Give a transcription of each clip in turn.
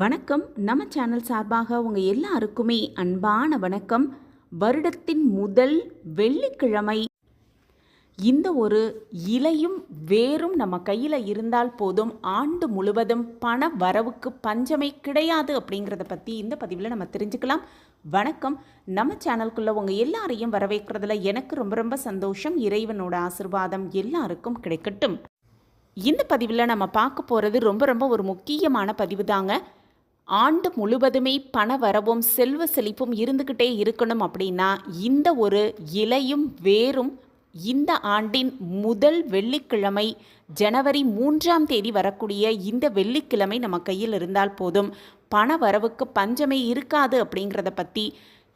வணக்கம். நம்ம சேனல் சார்பாக உங்கள் எல்லாருக்குமே அன்பான வணக்கம். வருடத்தின் முதல் வெள்ளிக்கிழமை. இந்த ஒரு இலையும் வேரும் நம்ம கையில் இருந்தால் போதும். ஆண்டு முழுவதும் பண வரவுக்கு பஞ்சமே கிடையாது அப்படிங்கிறத பற்றி இந்த பதிவில் நம்ம தெரிஞ்சுக்கலாம். வணக்கம். நம்ம சேனலுக்குள்ளே உங்கள் எல்லாரையும் வரவேற்கிறதுல எனக்கு ரொம்ப ரொம்ப சந்தோஷம். இறைவனோட ஆசிர்வாதம் எல்லாருக்கும் கிடைக்கட்டும். இந்த பதிவில் நம்ம பார்க்க போகிறது ரொம்ப ரொம்ப ஒரு முக்கியமான பதிவு தாங்க ஆண்டு முழுவதுமே பண வரவும் செல்வ செழிப்பும் இருந்துக்கிட்டே இருக்கணும் அப்படின்னா இந்த ஒரு இலையும் வேரும் இந்த ஆண்டின் முதல் வெள்ளிக்கிழமை ஜனவரி மூன்றாம் தேதி வரக்கூடிய இந்த வெள்ளிக்கிழமை நம்ம கையில் இருந்தால் போதும். பண வரவுக்கு பஞ்சமே இருக்காது அப்படிங்கிறத பற்றி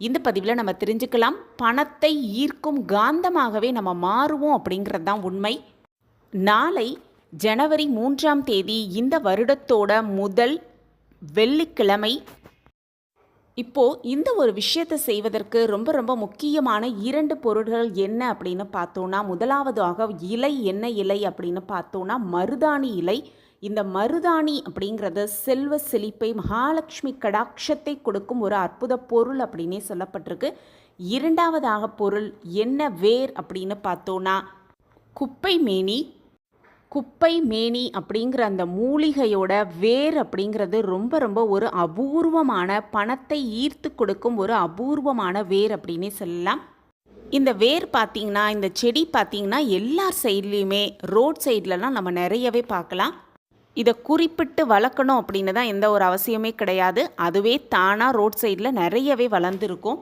இந்த பதிவில் நம்ம தெரிஞ்சுக்கலாம். பணத்தை ஈர்க்கும் காந்தமாகவே நம்ம மாறுவோம் அப்படிங்கிறது தான் உண்மை. நாளை ஜனவரி மூன்றாம் தேதி இந்த வருடத்தோட முதல் வெள்ளிக்கிழமை. இப்போ இந்த ஒரு விஷயத்தை செய்வதற்கு ரொம்ப ரொம்ப முக்கியமான இரண்டு பொருட்கள் என்ன அப்படின்னு பார்த்தோன்னா முதலாவதாக இலை என்ன இலை அப்படின்னு பார்த்தோன்னா மருதாணி இலை. இந்த மருதாணி அப்படிங்கிறது செல்வ செழிப்பை மகாலட்சுமி கடாட்சத்தை கொடுக்கும் ஒரு அற்புத பொருள் அப்படின்னே சொல்லப்பட்டிருக்கு. இரண்டாவதாக பொருள் என்ன வேர் அப்படின்னு பார்த்தோன்னா குப்பை மேனி குப்பை மேனி அப்படிங்கிற அந்த மூலிகையோட வேர் அப்படிங்கிறது ரொம்ப ரொம்ப ஒரு அபூர்வமான பணத்தை ஈர்த்து கொடுக்கும் ஒரு அபூர்வமான வேர் அப்படின்னே சொல்லலாம். இந்த வேர் பார்த்தீங்கன்னா இந்த செடி பார்த்தீங்கன்னா எல்லா சைட்லேயுமே ரோட் சைட்லலாம் நம்ம நிறையவே பார்க்கலாம். இதை குறிப்பிட்டு வளர்க்கணும் அப்படின்னு தான் எந்த ஒரு அவசியமே கிடையாது. அதுவே தானாக ரோட் சைடில் நிறையவே வளர்ந்துருக்கும்.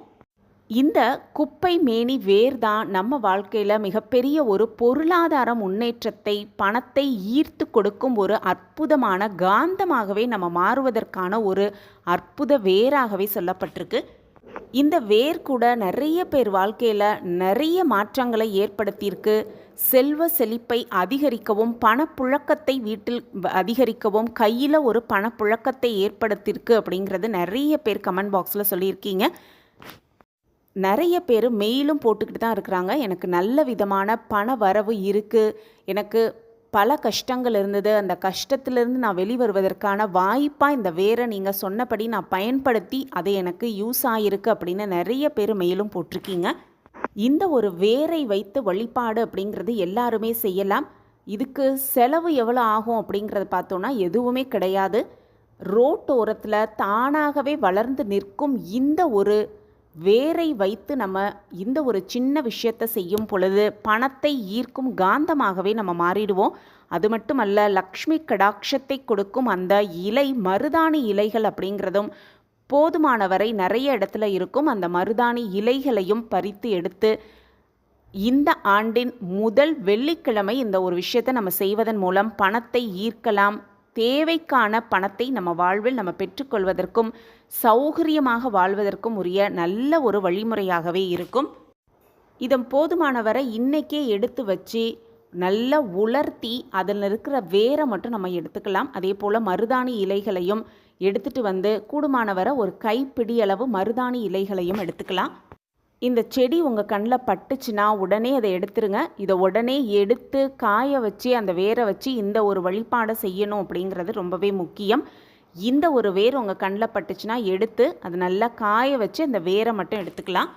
இந்த குப்பை மேனி வேர் தான் நம்ம வாழ்க்கையில் மிகப்பெரிய ஒரு பொருளாதார முன்னேற்றத்தை பணத்தை ஈர்த்து கொடுக்கும் ஒரு அற்புதமான காந்தமாகவே நம்ம மாறுவதற்கான ஒரு அற்புத வேராகவே சொல்லப்பட்டிருக்கு. இந்த வேர் கூட நிறைய பேர் வாழ்க்கையில் நிறைய மாற்றங்களை ஏற்படுத்தியிருக்கு. செல்வ செழிப்பை அதிகரிக்கவும் பணப்புழக்கத்தை வீட்டில் அதிகரிக்கவும் கையில் ஒரு பணப்புழக்கத்தை ஏற்படுத்தியிருக்கு அப்படிங்கிறது நிறைய பேர் கமெண்ட் பாக்ஸில் சொல்லியிருக்கீங்க. நிறைய பேர் மெயிலும் போட்டுக்கிட்டு தான் இருக்கிறாங்க. எனக்கு நல்ல விதமான பண வரவு இருக்குது எனக்கு பல கஷ்டங்கள் இருந்தது. அந்த கஷ்டத்திலிருந்து நான் வெளிவருவதற்கான வாய்ப்பாக இந்த வேரை நீங்கள் சொன்னபடி நான் பயன்படுத்தி அது எனக்கு யூஸ் ஆகிருக்கு அப்படின்னு நிறைய பேர் மெயிலும் போட்டிருக்கீங்க. இந்த ஒரு வேரை வைத்து வழிபாடு அப்படிங்கிறது எல்லாருமே செய்யலாம். இதுக்கு செலவு எவ்வளோ ஆகும் அப்படிங்கிறத பார்த்தோன்னா எதுவுமே கிடையாது. ரோட்டோரத்தில் தானாகவே வளர்ந்து நிற்கும் இந்த ஒரு வேரை வைத்து நம்ம இந்த ஒரு சின்ன விஷயத்தை செய்யும் பொழுது பணத்தை ஈர்க்கும் காந்தமாகவே நம்ம மாறிடுவோம். அது மட்டுமல்ல லக்ஷ்மி கடாட்சத்தை கொடுக்கும் அந்த இலை மருதாணி இலைகள் அப்படிங்கிறதும் போதுமான வரை நிறைய இடத்துல இருக்கும். அந்த மருதாணி இலைகளையும் பறித்து எடுத்து இந்த ஆண்டின் முதல் வெள்ளிக்கிழமை இந்த ஒரு விஷயத்தை நம்ம செய்வதன் மூலம் பணத்தை ஈர்க்கலாம் தேவைக்கான பணத்தை நம்ம வாழ்வில் நம்ம பெற்றுக்கொள்வதற்கும் சௌகரியமாக வாழ்வதற்கும் உரிய நல்ல ஒரு வழிமுறையாகவே இருக்கும். இதன் போதுமானவரை இன்றைக்கே எடுத்து வச்சு நல்லா உலர்த்தி அதில் இருக்கிற வேரை மட்டும் நம்ம எடுத்துக்கலாம். அதே போல் மருதாணி இலைகளையும் எடுத்துகிட்டு வந்து கூடுமானவரை ஒரு கைப்பிடி அளவு மருதாணி இலைகளையும் எடுத்துக்கலாம். இந்த செடி உங்கள் கண்ணில் பட்டுச்சுன்னா உடனே அதை எடுத்துருங்க. இதை உடனே எடுத்து காய வச்சு அந்த வேரை வச்சு இந்த ஒரு வழிபாடை செய்யணும் அப்படிங்கிறது ரொம்பவே முக்கியம். இந்த ஒரு வேர் உங்கள் கண்ணில் பட்டுச்சுன்னா எடுத்து அதை நல்லா காய வச்சு அந்த வேரை மட்டும் எடுத்துக்கலாம்.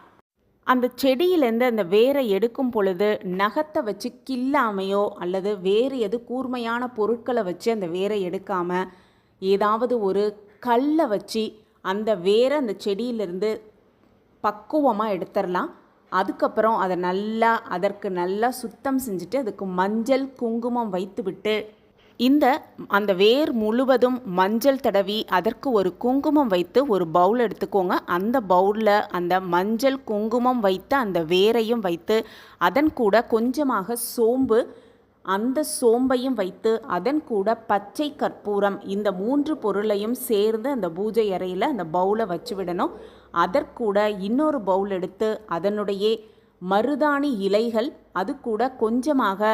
அந்த செடியிலேருந்து அந்த வேரை எடுக்கும் பொழுது நகத்தை வச்சு கில்லாமையோ அல்லது வேறு எது கூர்மையான பொருட்களை வச்சு அந்த வேரை எடுக்காமல் ஏதாவது ஒரு கல்லை வச்சு அந்த வேரை அந்த செடியிலேருந்து பக்குவமாக எடுத்துடலாம் அதுக்கப்புறம் அதை நல்லா அதற்கு நல்லா சுத்தம் செஞ்சுட்டு அதுக்கு மஞ்சள் குங்குமம் வைத்துவிட்டு இந்த அந்த வேர் முழுவதும் மஞ்சள் தடவி அதற்கு ஒரு குங்குமம் வைத்து ஒரு பவுல் எடுத்துக்கோங்க. அந்த பவுலில் அந்த மஞ்சள் குங்குமம் வைத்து அந்த வேரையும் வைத்து அதன் கூட கொஞ்சமாக சோம்பு அந்த சோம்பையும் வைத்து அதன் கூட பச்சை கற்பூரம் இந்த மூன்று பொருளையும் சேர்ந்து அந்த பூஜை அறையில் அந்த பவுலை வச்சு விடணும். அதற்கூட இன்னொரு பவுல் எடுத்து அதனுடைய மருதாணி இலைகள் அது கூட கொஞ்சமாக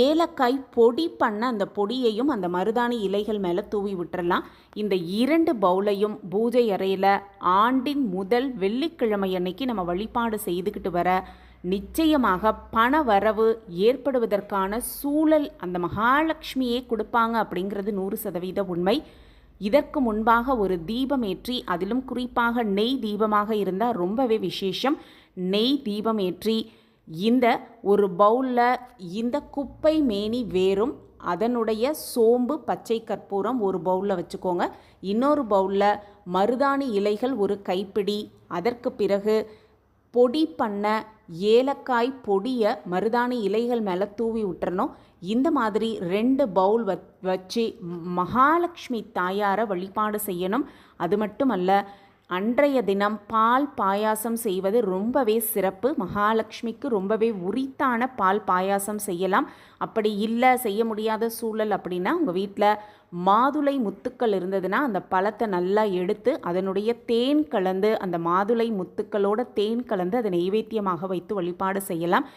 ஏலக்காய் பொடி பண்ண அந்த பொடியையும் அந்த மருதாணி இலைகள் மேலே தூவி விட்டுறலாம். இந்த இரண்டு பவுலையும் பூஜை அறையில் ஆண்டின் முதல் வெள்ளிக்கிழமை அன்னைக்கு நம்ம வழிபாடு செய்துக்கிட்டு வர நிச்சயமாக பண வரவு ஏற்படுவதற்கான சூழல் அந்த மகாலட்சுமியே கொடுப்பாங்க அப்படிங்கிறது நூறு சதவீத உண்மை. இதற்கு முன்பாக ஒரு தீபம் ஏற்றி அதிலும் குறிப்பாக நெய் தீபமாக இருந்தால் ரொம்பவே விசேஷம். நெய் தீபம் ஏற்றி இந்த ஒரு பவுலில் இந்த குப்பை மேனி வேரும் அதனுடைய சோம்பு பச்சை கற்பூரம் ஒரு பவுலில் வச்சுக்கோங்க. இன்னொரு பவுலில் மருதாணி இலைகள் ஒரு கைப்பிடி அதற்கு பிறகு பொடி பண்ண ஏலக்காய் பொடியை மருதாணி இலைகள் மேலே தூவி விட்டுறணும் இந்த மாதிரி ரெண்டு பவுல் வச்சு மகாலட்சுமி தாயாரை வழிபாடு செய்யணும். அது மட்டும் அல்ல அன்றைய தினம் பால் பாயாசம் செய்வது ரொம்பவே சிறப்பு. மகாலட்சுமிக்கு ரொம்பவே உரித்தான பால் பாயாசம் செய்யலாம். அப்படி இல்லை செய்ய முடியாத சூழல் அப்படின்னா உங்கள் வீட்டில் மாதுளை முத்துக்கள் இருந்ததுன்னா அந்த பழத்தை நல்லா எடுத்து அதனுடைய தேன் கலந்து அந்த மாதுளை முத்துக்களோட தேன் கலந்து அதை நெய்வேத்தியமாக வைத்து வழிபாடு செய்யலாம்.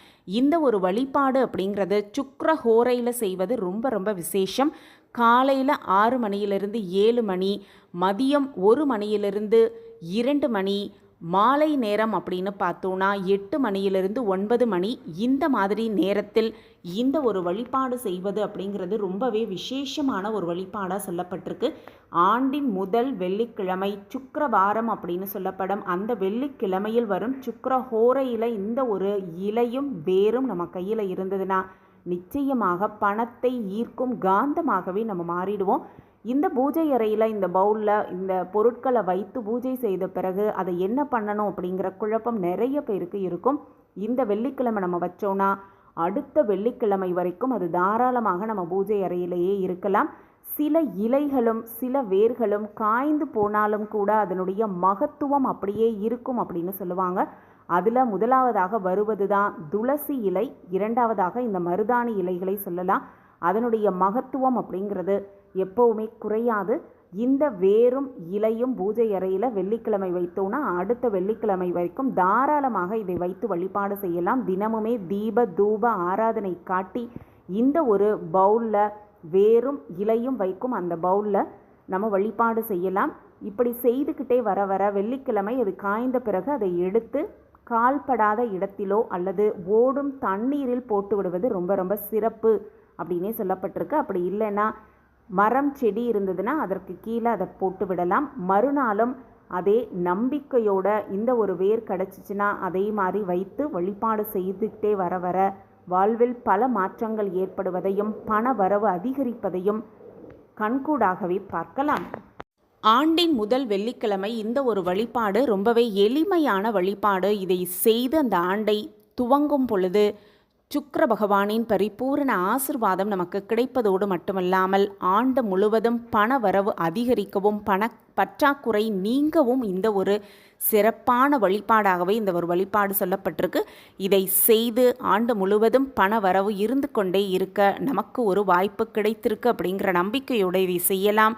இந்த ஒரு வழிபாடு அப்படிங்கிறது சுக்கர ஹோரையில் செய்வது ரொம்ப ரொம்ப விசேஷம். காலையில் ஆறு மணியிலிருந்து ஏழு மணி மதியம் ஒரு மணியிலிருந்து இரண்டு மணி மாலை நேரம் அப்படின்னு பார்த்தோன்னா எட்டு மணியிலிருந்து ஒன்பது மணி. இந்த மாதிரி நேரத்தில் இந்த ஒரு வழிபாடு செய்வது அப்படிங்கிறது ரொம்பவே விசேஷமான ஒரு வழிபாடாக சொல்லப்பட்டிருக்கு. ஆண்டின் முதல் வெள்ளிக்கிழமை சுக்கரவாரம் அப்படின்னு சொல்லப்படும். அந்த வெள்ளிக்கிழமையில் வரும் சுக்கர ஹோரையில் இந்த ஒரு இலையும் வேரும் நம்ம கையில் இருந்ததுன்னா நிச்சயமாக பணத்தை ஈர்க்கும் காந்தமாகவே நம்ம மாறிடுவோம். இந்த பூஜை அறையில் இந்த பவுலில் இந்த பொருட்களை வைத்து பூஜை செய்த பிறகு அதை என்ன பண்ணணும் அப்படிங்கிற குழப்பம் நிறைய பேருக்கு இருக்கும். இந்த வெள்ளிக்கிழமை நம்ம வச்சோன்னா அடுத்த வெள்ளிக்கிழமை வரைக்கும் அது தாராளமாக நம்ம பூஜை அறையிலேயே இருக்கலாம். சில இலைகளும் சில வேர்களும் காய்ந்து போனாலும் கூட அதனுடைய மகத்துவம் அப்படியே இருக்கும் அப்படின்னு சொல்லுவாங்க. அதில் முதலாவதாக வருவது தான் துளசி இலை இரண்டாவதாக இந்த மருதாணி இலைகளை சொல்லலாம். அதனுடைய மகத்துவம் அப்படிங்கிறது எப்போவுமே குறையாது. இந்த வேரும் இலையும் பூஜை அறையில் வெள்ளிக்கிழமை வைத்தோன்னா அடுத்த வெள்ளிக்கிழமை வரைக்கும் தாராளமாக இதை வைத்து வழிபாடு செய்யலாம். தினமுமே தீப தூப ஆராதனை காட்டி இந்த ஒரு பவுலில் வேரும் இலையும் வைக்கும் அந்த பவுலில் நம்ம வழிபாடு செய்யலாம். இப்படி செய்துக்கிட்டே வர வர வெள்ளிக்கிழமை அது காய்ந்த பிறகு அதை எடுத்து கால்படாத இடத்திலோ அல்லது ஓடும் தண்ணீரில் போட்டு விடுவது ரொம்ப ரொம்ப சிறப்பு அப்படின்னே சொல்லப்பட்டிருக்கு. அப்படி இல்லைன்னா மரம் செடி இருந்ததுன்னா அதற்கு கீழே அதை போட்டு விடலாம். மறுநாளும் அதே நம்பிக்கையோட இந்த ஒரு வேர் கிடச்சிச்சின்னா அதே மாதிரி வைத்து வழிபாடு செய்துக்கிட்டே வர வர வாழ்வில் பல மாற்றங்கள் ஏற்படுவதையும் பண வரவு அதிகரிப்பதையும் கண்கூடாகவே பார்க்கலாம். ஆண்டின் முதல் வெள்ளிக்கிழமை இந்த ஒரு வழிபாடு ரொம்பவே எளிமையான வழிபாடு. இதை செய்து அந்த ஆண்டை துவங்கும் பொழுது சுக்கர பகவானின் பரிபூரண ஆசிர்வாதம் நமக்கு கிடைப்பதோடு மட்டுமல்லாமல் ஆண்டு முழுவதும் பண வரவு அதிகரிக்கவும் பண பற்றாக்குறை நீங்கவும் இந்த ஒரு சிறப்பான வழிபாடாகவே இந்த ஒரு வழிபாடு சொல்லப்பட்டிருக்கு. இதை செய்து ஆண்டு முழுவதும் பண வரவு இருந்து கொண்டே இருக்க நமக்கு ஒரு வாய்ப்பு கிடைத்திருக்கு அப்படிங்கிற நம்பிக்கையோடு இதை செய்யலாம்.